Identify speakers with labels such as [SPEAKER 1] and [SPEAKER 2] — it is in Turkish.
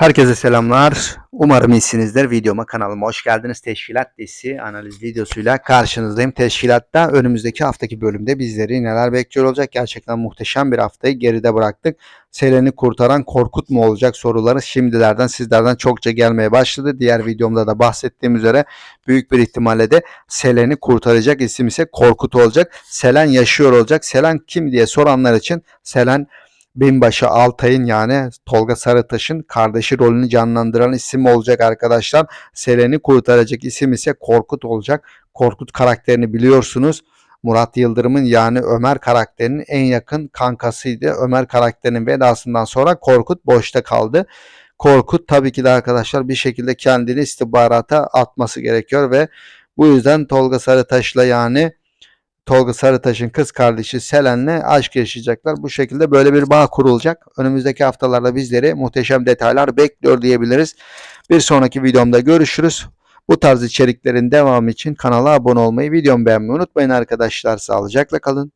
[SPEAKER 1] Herkese selamlar. Umarım iyisinizdir. Videoma kanalıma hoş geldiniz. Teşkilat dizisi analiz videosuyla karşınızdayım. Teşkilatta önümüzdeki haftaki bölümde bizleri neler bekliyor olacak? Gerçekten muhteşem bir haftayı geride bıraktık. Selen'i kurtaran Korkut mu olacak soruları şimdilerden sizlerden çokça gelmeye başladı. Diğer videomda da bahsettiğim üzere büyük bir ihtimalle de Selen'i kurtaracak isim ise Korkut olacak. Selen yaşıyor olacak. Selen kim diye soranlar için Selen Binbaşı Altay'ın yani Tolga Sarıtaş'ın kardeşi rolünü canlandıran isim olacak arkadaşlar. Selen'i kurtaracak isim ise Korkut olacak. Korkut karakterini biliyorsunuz. Murat Yıldırım'ın yani Ömer karakterinin en yakın kankasıydı. Ömer karakterinin vedasından sonra Korkut boşta kaldı. Korkut tabii ki de arkadaşlar bir şekilde kendini istihbarata atması gerekiyor ve bu yüzden Tolga Sarıtaş'la yani Tolga Sarıtaş'ın kız kardeşi Selen'le aşk yaşayacaklar. Bu şekilde böyle bir bağ kurulacak. Önümüzdeki haftalarda bizleri muhteşem detaylar bekliyor diyebiliriz. Bir sonraki videomda görüşürüz. Bu tarz içeriklerin devamı için kanala abone olmayı, videomu beğenmeyi unutmayın arkadaşlar. Sağlıcakla kalın.